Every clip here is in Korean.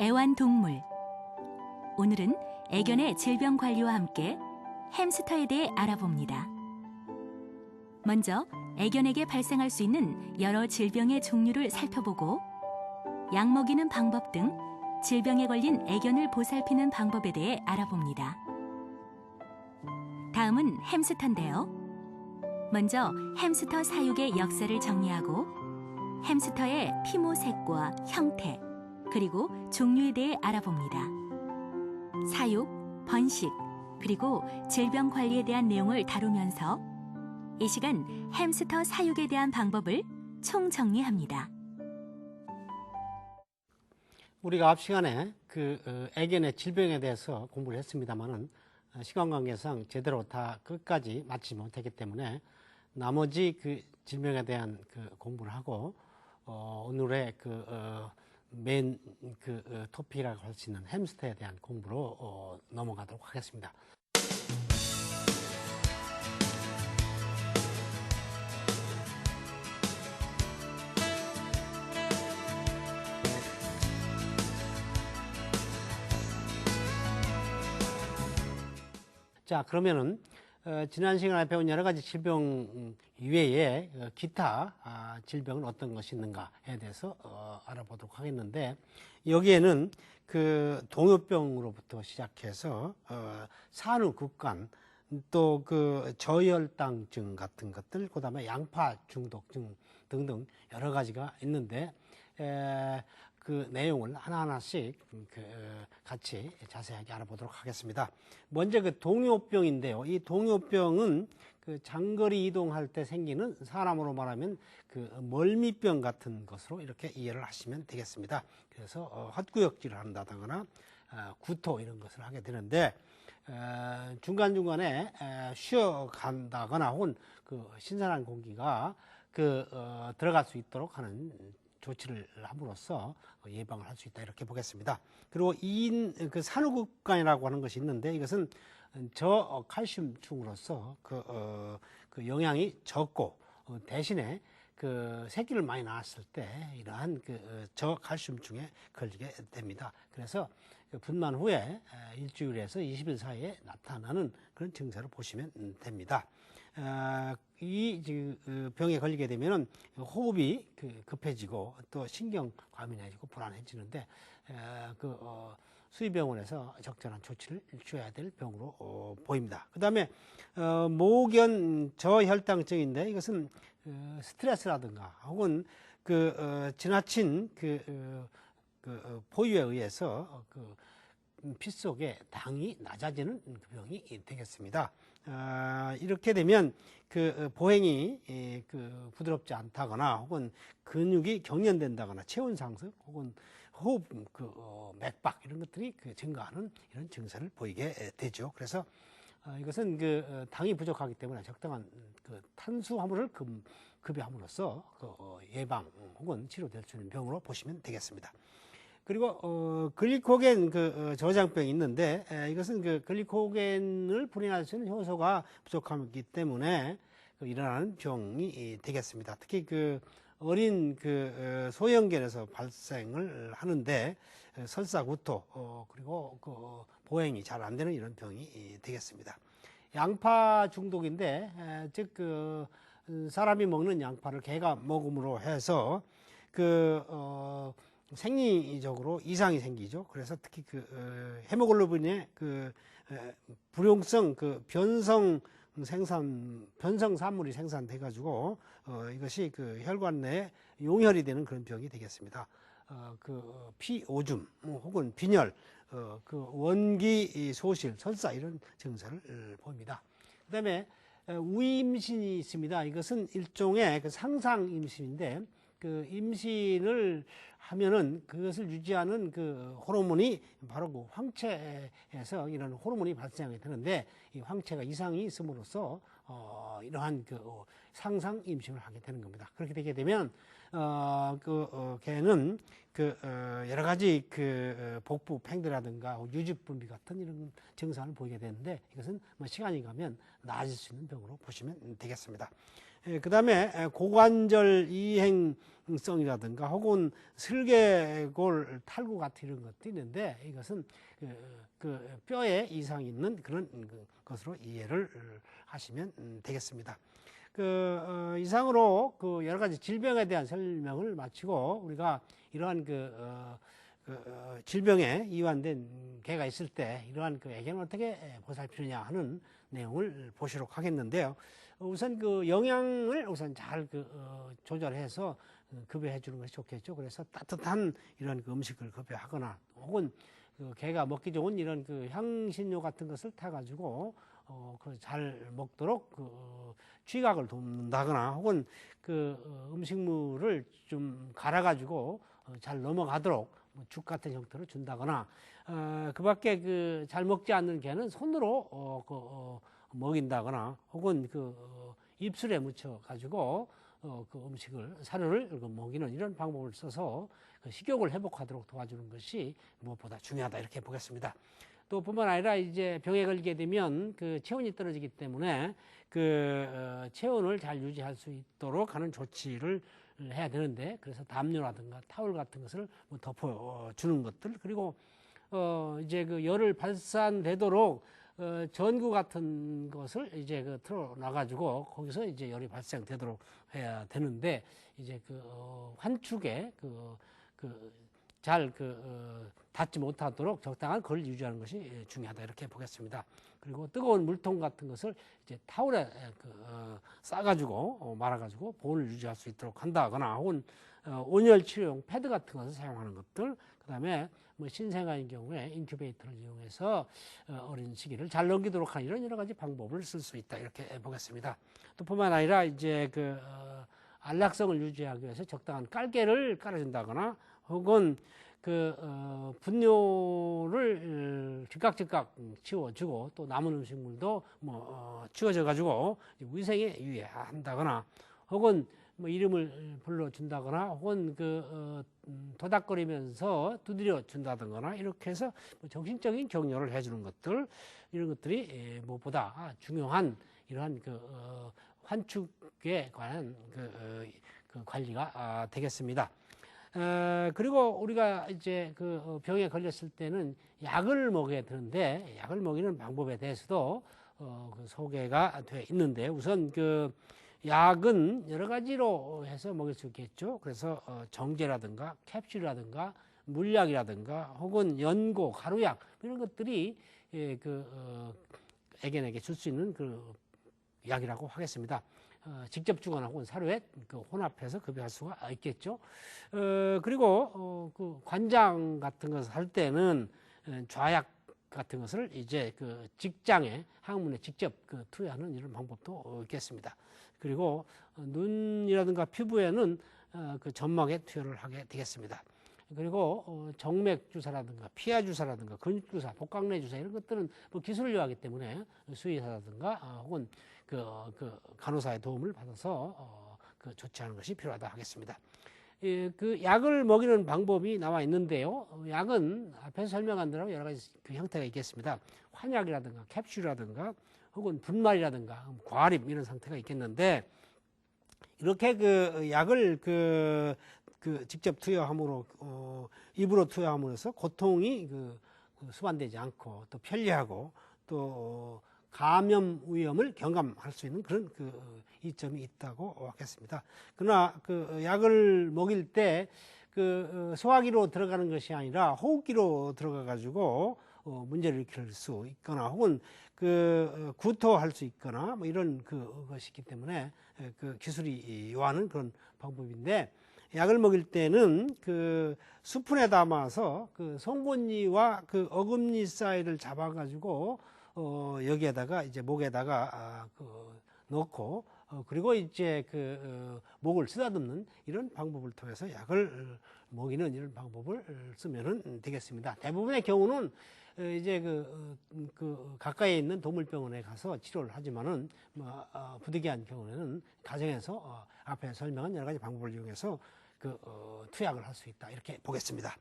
위한 동물. 오늘은 애견의 질병 관리와 함께 햄스터에 대해 알아봅니다. 먼저 애견에게 발생할 수 있는 여러 질병의 종류를 살펴보고 약 먹이는 방법 등 질병에 걸린 애견을 보살피는 방법에 대해 알아봅니다. 다음은 햄스터인데요. 먼저 햄스터 사육의 역사를 정리하고 햄스터의 피모색과 형태, 그리고 종류에 대해 알아봅니다. 사육, 번식, 그리고 질병 관리에 대한 내용을 다루면서 이 시간 햄스터 사육에 대한 방법을 총정리합니다. 우리가 앞 시간에 그 어, 애견의 질병에 대해서 공부를 했습니다만은 어, 시간 관계상 제대로 다 끝까지 마치지 못했기 때문에 나머지 그 질병에 대한 그 공부를 하고 어, 오늘의 그 어, 메인 그 어, 토픽이라고 할 수 있는 햄스터에 대한 공부로 어, 넘어가도록 하겠습니다. 자, 그러면은 어, 지난 시간에 배운 여러 가지 질병 이외에 어, 기타 아, 질병은 어떤 것이 있는가에 대해서 어, 알아보도록 하겠는데 여기에는 그 동요병으로부터 시작해서 어, 산후국간 또그 저혈당증 같은 것들 그다음에 양파 중독증 등등 여러 가지가 있는데 에, 그 내용을 하나하나씩 그 같이 자세하게 알아보도록 하겠습니다. 먼저 그 동요병인데요. 이 동요병은 그 장거리 이동할 때 생기는 사람으로 말하면 그 멀미병 같은 것으로 이렇게 이해를 하시면 되겠습니다. 그래서 어, 헛구역질을 한다거나 어, 구토 이런 것을 하게 되는데 어, 중간중간에 에, 쉬어간다거나 혹은 그 신선한 공기가 그 어, 들어갈 수 있도록 하는 조치를 함으로써 예방을 할 수 있다 이렇게 보겠습니다. 그리고 이인 그 산후국간이라고 하는 것이 있는데 이것은 저 칼슘충으로서 그, 어, 그 영양이 적고 어, 대신에 그 새끼를 많이 낳았을 때 이러한 그 저 칼슘충에 걸리게 됩니다. 그래서 그 분만 후에 일주일에서 20일 사이에 나타나는 그런 증세로 보시면 됩니다. 어, 이 그, 병에 걸리게 되면은 호흡이 그 급해지고 또 신경 과민해지고 불안해지는데 그 어, 수의병원에서 적절한 조치를 취해야 될 병으로 어, 보입니다. 그 다음에 어, 모견 저혈당증인데 이것은 어, 스트레스라든가 혹은 그 어, 지나친 그, 어, 그 의해서 그 피 속에 당이 낮아지는 그 병이 되겠습니다. 아, 이렇게 되면 그 보행이 예, 그 부드럽지 않다거나 혹은 근육이 경련된다거나 체온 상승 혹은 호흡 그 어, 맥박 이런 것들이 그 증가하는 이런 증세를 보이게 되죠. 그래서 어, 이것은 그 어, 당이 부족하기 때문에 적당한 그 탄수 화물을 급, 급여함으로써 그 어, 예방 혹은 치료될 수 있는 병으로 보시면 되겠습니다. 그리고 어, 글리코겐 그 어, 저장병이 있는데 에, 이것은 그 글리코겐을 분해할 수 있는 효소가 부족하기 때문에 그 일어나는 병이 되겠습니다. 특히 그 어린 그 어, 소형견에서 발생을 하는데 어, 설사 구토 어, 그리고 그 보행이 잘 안 되는 이런 병이 되겠습니다. 양파 중독인데 즉그 사람이 먹는 양파를 개가 먹음으로 해서 그 어, 생리적으로 이상이 생기죠. 그래서 특히 그 어, 헤모글로빈의 그 에, 불용성 그 변성 생산 변성 산물이 생산돼 가지고 어, 이것이 그 혈관 내에 용혈이 되는 그런 병이 되겠습니다. 어, 그 피오줌 뭐 혹은 빈혈 어, 그 원기 소실 설사 이런 증세를 보입니다. 그다음에 우임신이 있습니다. 이것은 일종의 그 상상 임신인데 그 임신을 하면은 그것을 유지하는 그 호르몬이 바로 그 황체에서 이런 호르몬이 발생하게 되는데 이 황체가 이상이 있음으로써 어 이러한 그 어, 상상 임신을 하게 되는 겁니다. 그렇게 되게 되면 어그 어, 개는 그 어, 여러 가지 그 어, 복부 팽대라든가 유집 분비 같은 이런 증상을 보이게 되는데 이것은 뭐 시간이 가면 나아질 수 있는 병으로 보시면 되겠습니다. 그 다음에 고관절 이행성이라든가 혹은 슬개골 탈구 같은 이런 것도 있는데 이것은 그, 그 뼈에 이상이 있는 그런 그 것으로 이해를 하시면 음, 되겠습니다. 그 어, 이상으로 그 여러 가지 질병에 대한 설명을 마치고 우리가 이러한 그, 어, 그 어, 질병에 이완된 개가 있을 때 이러한 그 애견을 어떻게 보살피느냐 하는 내용을 보시도록 하겠는데요. 우선 그 영양을 우선 잘 그, 어, 조절해서 어, 급여해 주는 것이 좋겠죠. 그래서 따뜻한 이런 그 음식을 급여하거나 혹은 그 개가 먹기 좋은 이런 그 향신료 같은 것을 타가지고 어, 그잘 먹도록 그 어, 쥐각을 돕는다거나 혹은 그 어, 음식물을 좀 갈아가지고 어, 잘 넘어가도록 뭐죽 같은 형태로 준다거나 어, 그밖에 그 잘 먹지 않는 개는 손으로 어, 그, 어, 먹인다거나 혹은 그 어, 입술에 묻혀 가지고 어, 그 음식을 사료를 그 먹이는 이런 방법을 써서 그 식욕을 회복하도록 도와주는 것이 무엇보다 중요하다 이렇게 보겠습니다. 또 뿐만 아니라 이제 병에 걸리게 되면 그 체온이 떨어지기 때문에 그 어, 체온을 잘 유지할 수 있도록 하는 조치를 해야 되는데 그래서 담요라든가 타월 같은 것을 뭐 덮어 주는 것들 그리고 어 이제 그 열을 발산되도록 어 전구 같은 것을 이제 그 틀어 놔가지고 거기서 이제 열이 발생되도록 해야 되는데 이제 그 어, 환축에 그 그잘 그 어, 닿지 못하도록 적당한 거리를 유지하는 것이 중요하다 이렇게 보겠습니다. 그리고 뜨거운 물통 같은 것을 이제 타월에 그, 어, 싸가지고 어, 말아가지고 보온을 유지할 수 있도록 한다거나 혹은 어, 온열 치료용 패드 같은 것을 사용하는 것들 그다음에 뭐 신생아인 경우에 인큐베이터를 이용해서 어, 어린 시기를 잘 넘기도록 하는 이런 여러 가지 방법을 쓸 수 있다 이렇게 보겠습니다. 또 뿐만 아니라 이제 그 어, 안락성을 유지하기 위해서 적당한 깔개를 깔아준다거나 혹은 그 어, 분뇨를 어, 즉각 즉각 치워주고 또 남은 음식물도 뭐 어, 치워져 가지고 위생에 유의한다거나 혹은 뭐 이름을 불러준다거나 혹은 그 어, 음, 도닥거리면서 두드려 준다든가 이렇게 해서 뭐 정신적인 격려를 해주는 것들 이런 것들이 에, 무엇보다 중요한 이러한 그 어, 환축에 관한 그, 어, 그 관리가 아, 되겠습니다. 어, 그리고 우리가 이제 그 어, 병에 걸렸을 때는 약을 먹여야 되는데 약을 먹이는 방법에 대해서도 어, 그 소개가 되어 있는데 우선 그 약은 여러 가지로 해서 먹일 수 있겠죠. 그래서 어, 정제라든가 캡슐이라든가 물약이라든가 혹은 연고, 가루약 이런 것들이 예, 그 어, 애견에게 줄 수 있는 그 약이라고 하겠습니다. 어, 직접 주거나 혹은 사료에 그 혼합해서 급여할 수가 있겠죠. 어, 그리고 어, 그 관장 같은 것을 할 때는 어, 좌약 같은 것을 이제 그 직장에 항문에 직접 그 투여하는 이런 방법도 어, 있겠습니다. 그리고 어, 눈이라든가 피부에는 어, 그 점막에 투여를 하게 되겠습니다. 그리고 어, 정맥 주사라든가 피하 주사라든가 근육 주사, 복강내 주사 이런 것들은 뭐 기술을 요하기 때문에 수의사라든가 어, 혹은 그, 어, 그 간호사의 도움을 받아서 어, 그 조치하는 것이 필요하다 하겠습니다. 예, 그 약을 먹이는 방법이 나와 있는데요. 어, 약은 앞에서 설명한 대로 여러 가지 그 형태가 있겠습니다. 환약이라든가 캡슐이라든가 혹은 분말이라든가 과립 이런 상태가 있겠는데 이렇게 그 약을 그, 그 직접 투여함으로 어, 입으로 투여함으로써 고통이 그, 그 수반되지 않고 또 편리하고 또 어, 감염 위험을 경감할 수 있는 그런 그 이점이 있다고 하겠습니다. 그러나 그 약을 먹일 때 그 소화기로 들어가는 것이 아니라 호흡기로 들어가 가지고 어, 문제를 일으킬 수 있거나 혹은 그 어, 구토할 수 있거나 뭐 이런 그 것이 있기 때문에 에, 그 기술이 요하는 그런 방법인데 약을 먹일 때는 그 수푼에 담아서 그 송곳니와 그 어금니 사이를 잡아가지고 어 여기에다가 이제 목에다가 아, 그 넣고 어 그리고 이제 그 어, 목을 쓰다듬는 이런 방법을 통해서 약을 어, 먹이는 이런 방법을 쓰면은 되겠습니다. 대부분의 경우는 어, 이제 그, 어, 음, 그 가까이에 있는 동물병원에 가서 치료를 하지만은 뭐 어, 부득이한 경우에는 가정에서 어, 앞에 설명한 여러 가지 방법을 이용해서 그 어, 투약을 할 수 있다 이렇게 보겠습니다.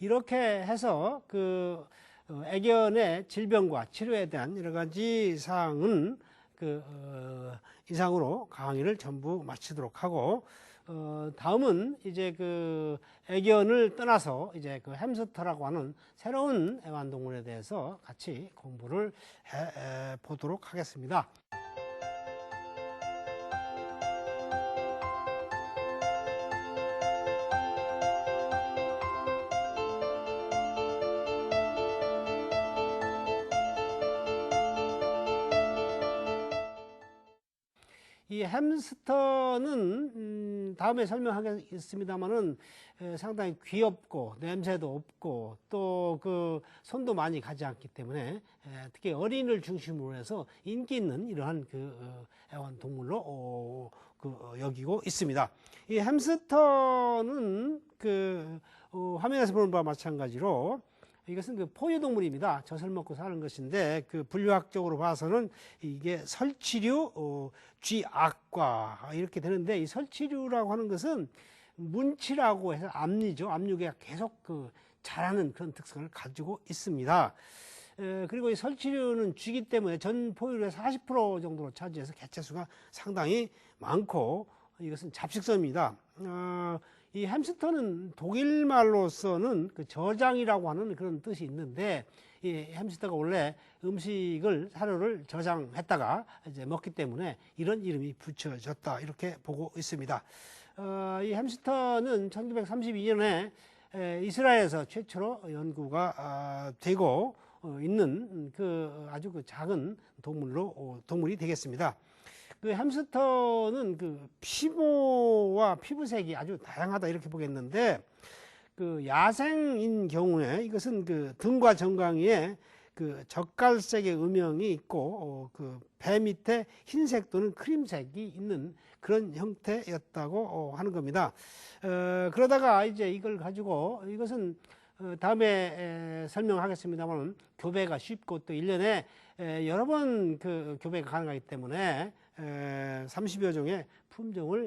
이렇게 해서 그 어, 애견의 질병과 치료에 대한 여러 가지 사항은 그 어, 이상으로 강의를 전부 마치도록 하고 어, 다음은 이제 그 애견을 떠나서 이제 그 햄스터라고 하는 새로운 애완동물에 대해서 같이 공부를 해, 해 보도록 하겠습니다. 이 햄스터는 음, 다음에 설명하겠습니다만은 상당히 귀엽고 냄새도 없고 또 그 손도 많이 가지 않기 때문에 에, 특히 어린이를 중심으로 해서 인기 있는 이러한 그 어, 애완동물로 어, 그 어, 여기고 있습니다. 이 햄스터는 그 어, 화면에서 보는 바와 마찬가지로 이것은 그 포유동물입니다. 젖을 먹고 사는 것인데 그 분류학적으로 봐서는 이게 설치류, 어, 쥐악과 이렇게 되는데 이 설치류라고 하는 것은 문치라고 해서 압류죠. 압류가 계속 그 자라는 그런 특성을 가지고 있습니다. 에, 그리고 이 설치류는 쥐기 때문에 전 포유류의 40% 정도로 차지해서 개체수가 상당히 많고 이것은 잡식성입니다. 어, 이 햄스터는 독일 말로서는 그 저장이라고 하는 그런 뜻이 있는데 이 햄스터가 원래 음식을 사료를 저장했다가 이제 먹기 때문에 이런 이름이 붙여졌다 이렇게 보고 있습니다. 어, 이 햄스터는 1932년에 이스라엘에서 최초로 연구가 아, 되고 어, 있는 그 아주 그 작은 동물로 어, 동물이 되겠습니다. 그 햄스터는 그 피부와 피부색이 아주 다양하다 이렇게 보겠는데 그 야생인 경우에 이것은 그 등과 정강이에 그 젓갈색의 음영이 있고 어, 그배 밑에 흰색 또는 크림색이 있는 그런 형태였다고 어, 하는 겁니다. 어, 그러다가 이제 이걸 가지고 이것은 어, 다음에 에, 설명하겠습니다만 교배가 쉽고 또 1년에 에, 여러 번 그 교배가 가능하기 때문에 에, 30여 종의 품종을